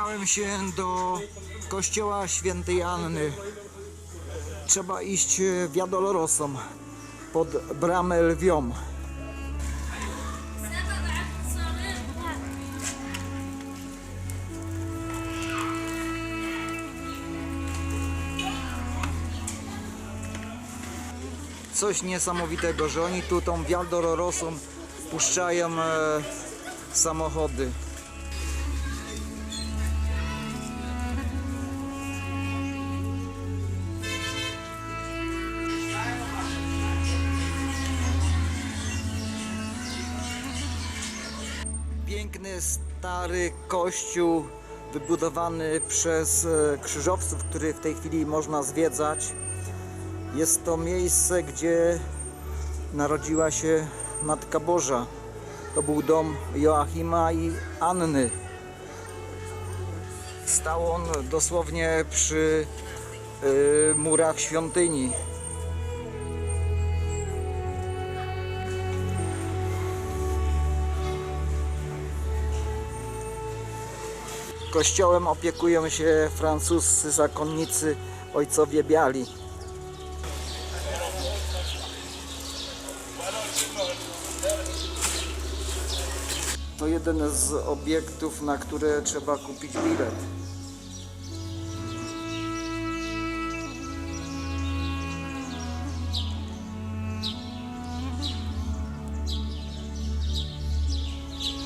Wybrałem się do kościoła świętej Anny. Trzeba iść Via Dolorosą pod bramę lwią. Coś niesamowitego, że oni tu tą Via puszczają e, samochody. Stary kościół wybudowany przez e, krzyżowców, który w tej chwili można zwiedzać. Jest to miejsce, gdzie narodziła się Matka Boża. To był dom Joachima i Anny. Stał on dosłownie przy y, murach świątyni. Kościołem opiekują się francuscy zakonnicy ojcowie biali. To jeden z obiektów, na które trzeba kupić bilet.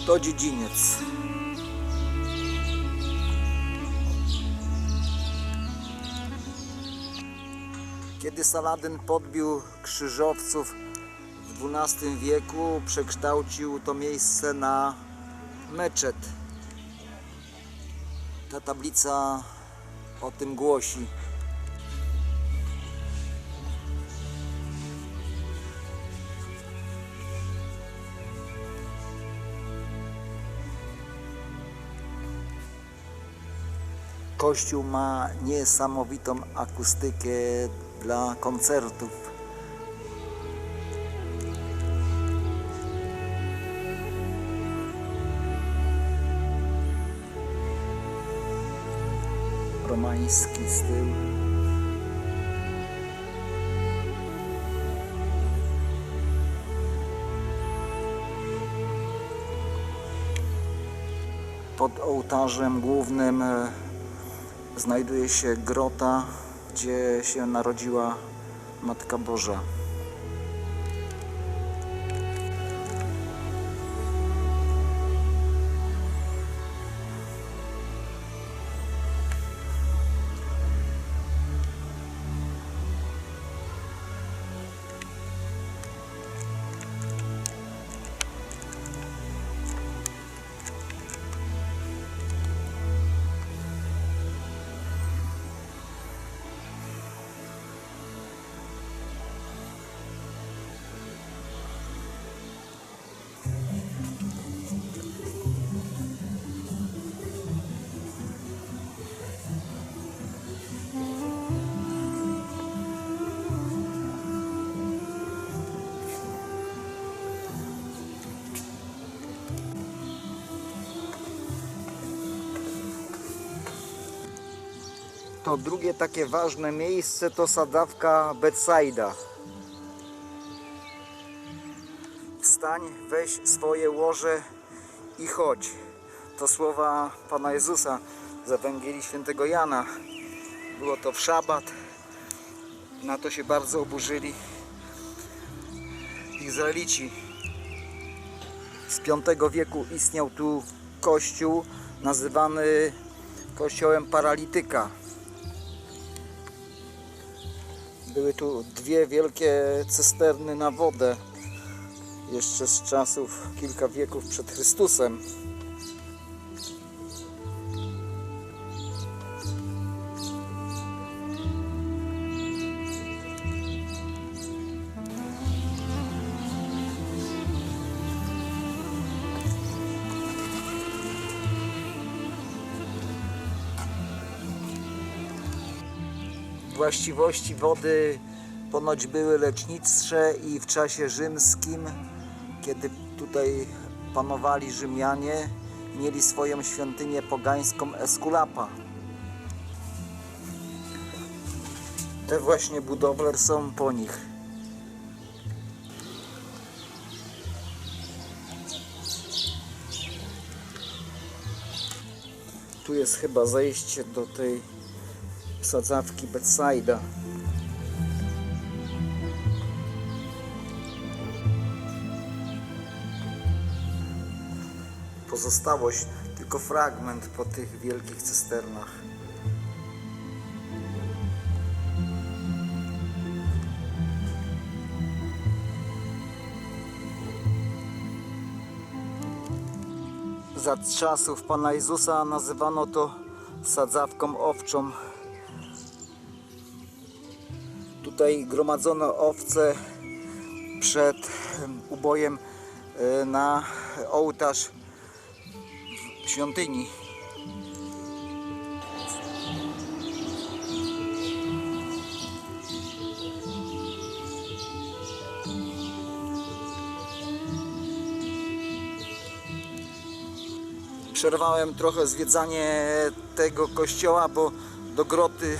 To dziedziniec. Kiedy Saladyn podbił krzyżowców w XII wieku, przekształcił to miejsce na meczet. Ta tablica o tym głosi. Kościół ma niesamowitą akustykę dla koncertów. Romański styl. Pod ołtarzem głównym e, znajduje się grota, gdzie się narodziła Matka Boża. To drugie takie ważne miejsce to sadzawka Betsaida. Wstań, weź swoje łoże i chodź. To słowa Pana Jezusa z Ewangelii Świętego Jana. Było to w szabat. Na to się bardzo oburzyli Izraelici. Z V wieku istniał tu kościół nazywany kościołem paralityka. Były tu dwie wielkie cysterny na wodę jeszcze z czasów kilka wieków przed Chrystusem. Właściwości wody ponoć były lecznicze i w czasie rzymskim, kiedy tutaj panowali Rzymianie, mieli swoją świątynię pogańską Esculapa. Te właśnie budowle są po nich. Tu jest chyba zejście do tej sadzawki Betsaida. Pozostałość tylko fragment po tych wielkich cysternach. Za czasów Pana Jezusa nazywano to sadzawką owczą. Tutaj gromadzono owce przed em, ubojem e, na ołtarz świątyni. Przerwałem trochę zwiedzanie tego kościoła, bo do groty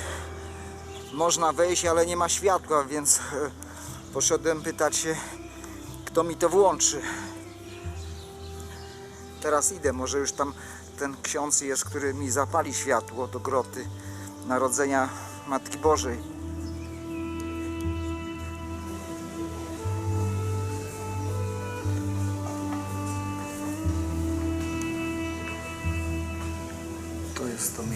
można wejść, ale nie ma światła, więc e, poszedłem pytać się, kto mi to włączy. Teraz idę, może już tam ten ksiądz jest, który mi zapali światło do groty Narodzenia Matki Bożej. To jest to miejsce.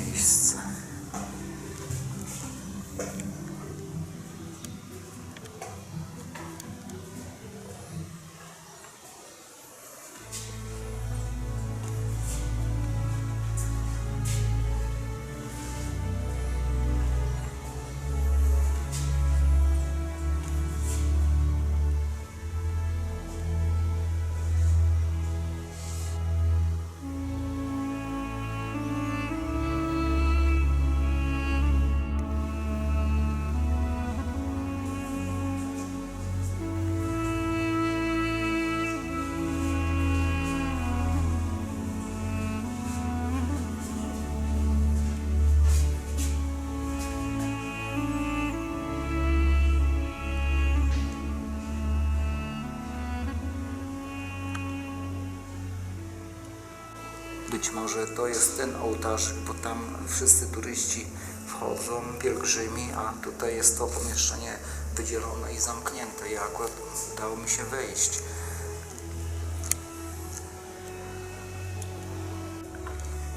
Być może to jest ten ołtarz, bo tam wszyscy turyści wchodzą, pielgrzymi, a tutaj jest to pomieszczenie wydzielone i zamknięte. I akurat udało mi się wejść.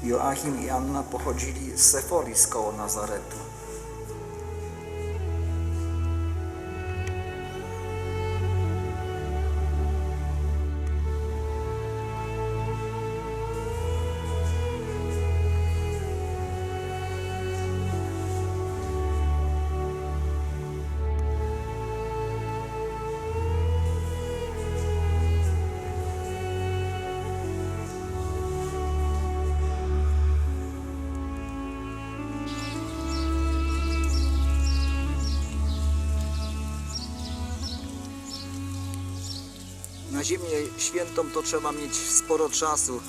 Joachim i Anna pochodzili z Seforis koło Nazaretu. ziemię świętą to trzeba mieć sporo czasu.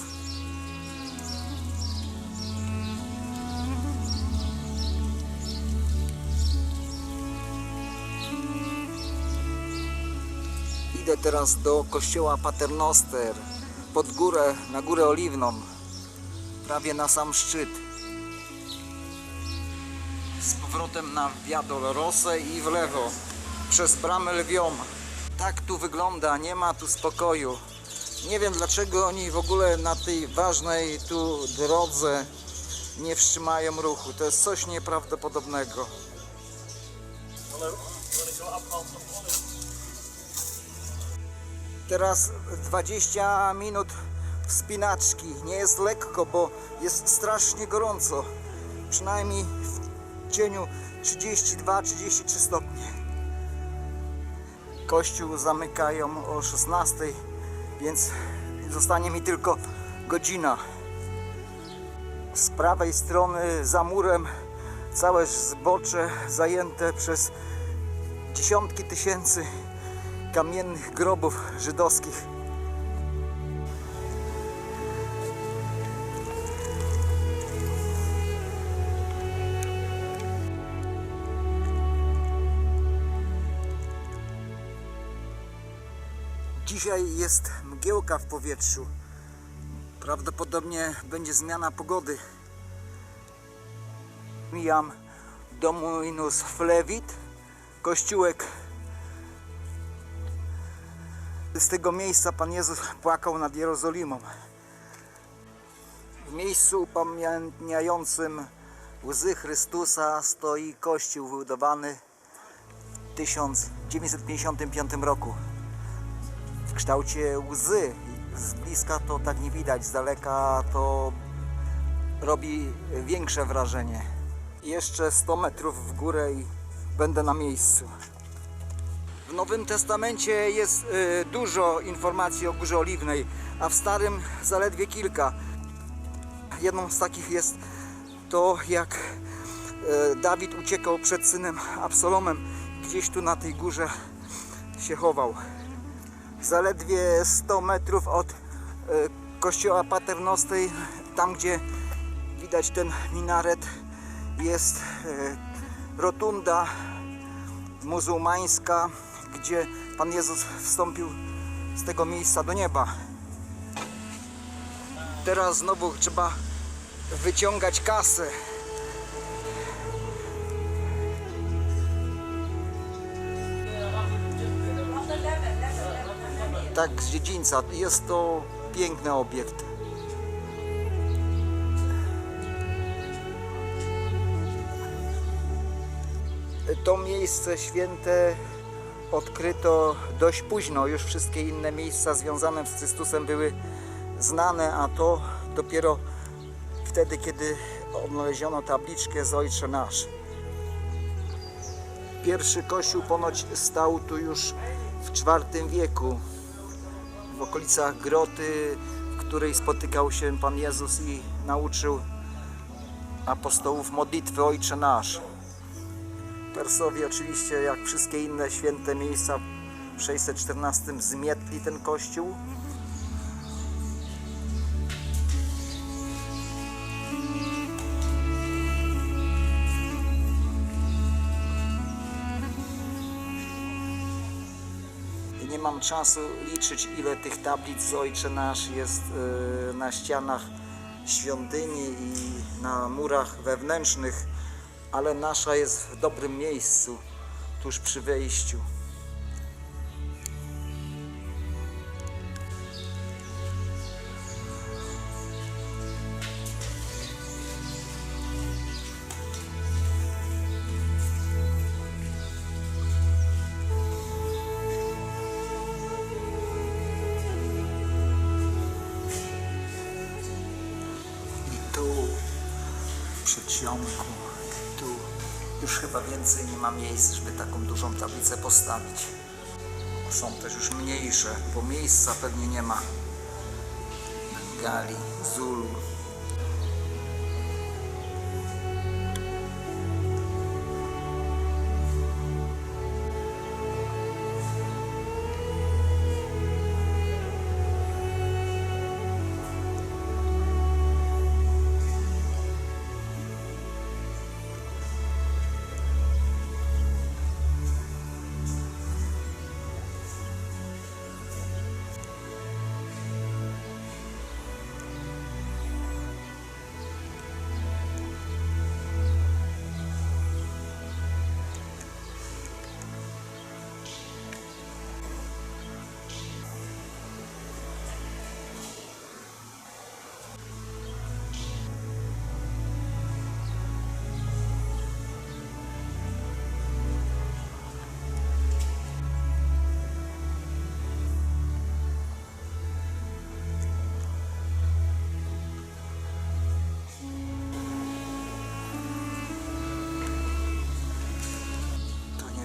Idę teraz do kościoła Paternoster pod górę, na górę oliwną, prawie na sam szczyt. Z powrotem na Via Dolorosa i w lewo przez bramę Lwioma. Tak tu wygląda, nie ma tu spokoju. Nie wiem dlaczego oni w ogóle na tej ważnej tu drodze nie wstrzymają ruchu. To jest coś nieprawdopodobnego. Teraz 20 minut wspinaczki. Nie jest lekko, bo jest strasznie gorąco. Przynajmniej w cieniu 32-33 stopnie. Kościół zamykają o 16, więc zostanie mi tylko godzina. Z prawej strony za murem całe zbocze zajęte przez dziesiątki tysięcy kamiennych grobów żydowskich. Dzisiaj jest mgiełka w powietrzu. Prawdopodobnie będzie zmiana pogody. Mijam Dominus Flevit, kościółek. Z tego miejsca Pan Jezus płakał nad Jerozolimą. W miejscu upamiętniającym łzy Chrystusa stoi kościół wybudowany w 1955 roku w kształcie łzy. Z bliska to tak nie widać, z daleka to robi większe wrażenie. Jeszcze 100 metrów w górę i będę na miejscu. W Nowym Testamencie jest y, dużo informacji o Górze Oliwnej, a w Starym zaledwie kilka. Jedną z takich jest to, jak y, Dawid uciekał przed synem Absalomem. Gdzieś tu na tej górze się chował zaledwie 100 metrów od e, kościoła paternostej, tam gdzie widać ten minaret, jest e, rotunda muzułmańska, gdzie Pan Jezus wstąpił z tego miejsca do nieba. Teraz znowu trzeba wyciągać kasę. Tak z dziedzińca. Jest to piękny obiekt. To miejsce święte odkryto dość późno. Już wszystkie inne miejsca związane z Chrystusem były znane, a to dopiero wtedy, kiedy odnaleziono tabliczkę z Ojcze Nasz. Pierwszy kościół ponoć stał tu już w IV wieku okolicach groty, w której spotykał się Pan Jezus i nauczył apostołów modlitwy Ojcze Nasz. Persowie oczywiście, jak wszystkie inne święte miejsca w 614 zmietli ten kościół. Mam czasu liczyć, ile tych tablic z Ojcze Nasz jest e, na ścianach świątyni i na murach wewnętrznych, ale nasza jest w dobrym miejscu, tuż przy wejściu. Przedsionku, tu już chyba więcej nie ma miejsc, żeby taką dużą tablicę postawić. Są też już mniejsze, bo miejsca pewnie nie ma. Gali, Zulu.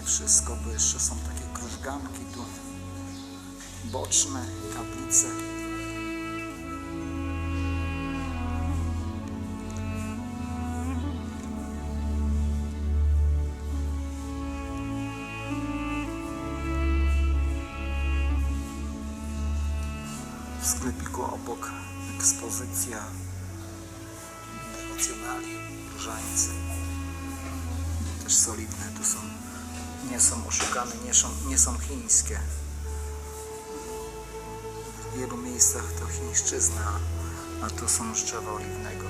Wszystko, bo jeszcze są takie krużganki tu boczne, kaplice. Sklepiku obok ekspozycja devocjonali, różańcy. Też solidne tu są. Nie są oszukane, nie są, nie są chińskie. W wielu miejscach to chińszczyzna, a tu są z oliwnego.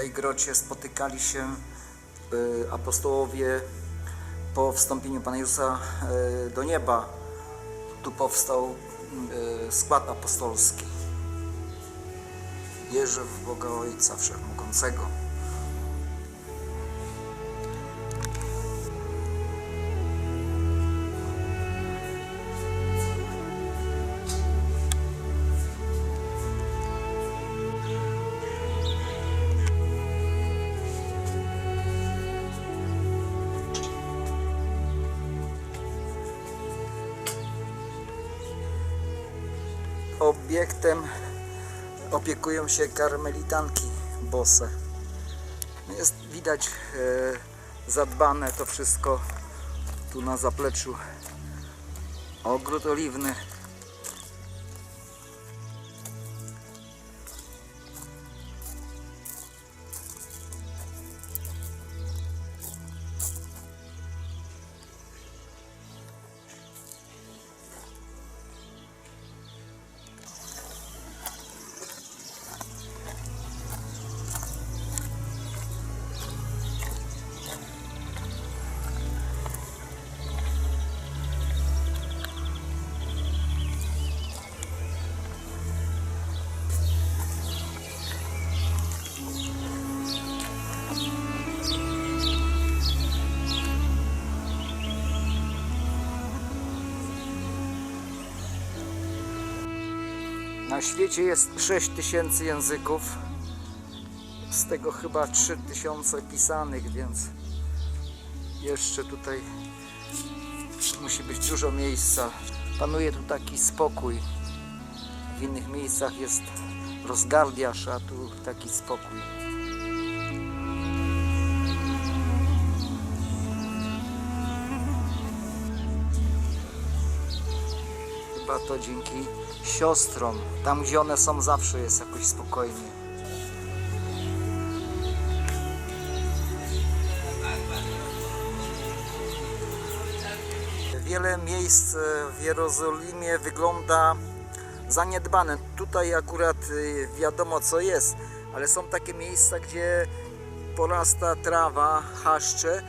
Tej grocie spotykali się y, apostołowie po wstąpieniu Pana Jezusa y, do nieba. Tu powstał y, skład apostolski. Wierzę w Boga Ojca Wszechmogącego. Obiektem opiekują się karmelitanki bose. Jest widać e, zadbane to wszystko tu na zapleczu. Ogród oliwny. Na świecie jest 6 tysięcy języków, z tego chyba 3 tysiące pisanych, więc jeszcze tutaj musi być dużo miejsca. Panuje tu taki spokój. W innych miejscach jest rozgardiasz, a tu taki spokój. Chyba to dzięki siostrom. Tam, gdzie one są, zawsze jest jakoś spokojnie. Wiele miejsc w Jerozolimie wygląda zaniedbane. Tutaj akurat y, wiadomo co jest, ale są takie miejsca, gdzie porasta trawa, chaszcze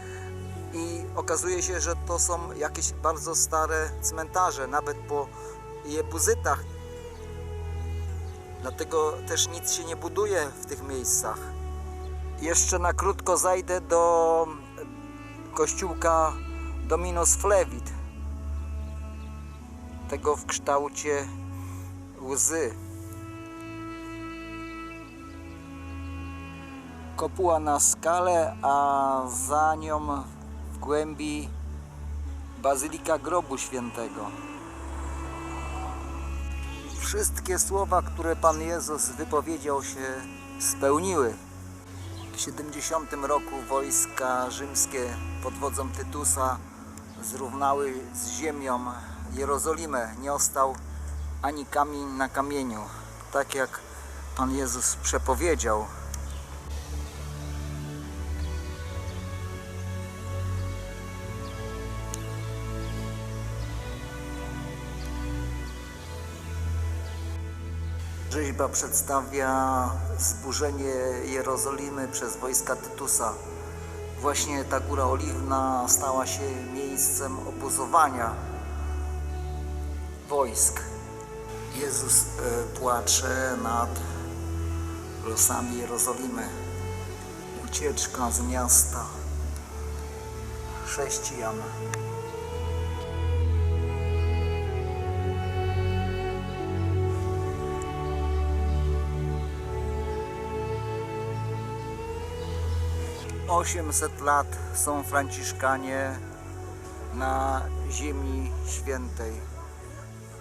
i okazuje się, że to są jakieś bardzo stare cmentarze, nawet po jebuzytach. Dlatego też nic się nie buduje w tych miejscach. Jeszcze na krótko zajdę do kościółka Dominus Flevit. Tego w kształcie łzy. Kopuła na skale, a za nią w głębi Bazylika Grobu Świętego. Wszystkie słowa, które Pan Jezus wypowiedział się spełniły. W 70 roku wojska rzymskie pod wodzą Tytusa zrównały z ziemią Jerozolimę. Nie ostał ani kamień na kamieniu, tak jak Pan Jezus przepowiedział. Rzeźba przedstawia zburzenie Jerozolimy przez wojska Tytusa. Właśnie ta Góra Oliwna stała się miejscem obozowania wojsk. Jezus e, płacze nad losami Jerozolimy. Ucieczka z miasta chrześcijan. Osiemset lat są Franciszkanie na Ziemi Świętej.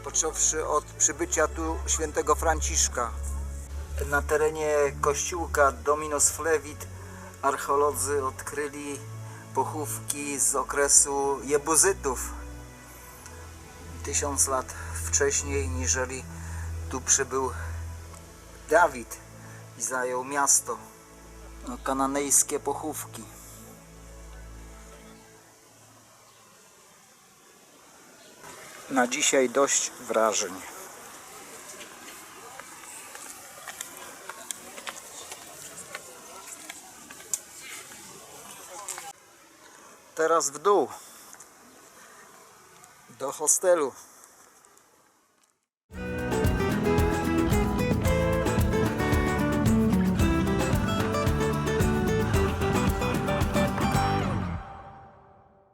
Począwszy od przybycia tu świętego Franciszka. Na terenie kościółka Dominus Flevit archeolodzy odkryli pochówki z okresu Jebuzytów. Tysiąc lat wcześniej, niżeli tu przybył Dawid i zajął miasto. No, kananejskie pochówki. Na dzisiaj dość wrażeń. Teraz w dół do hostelu.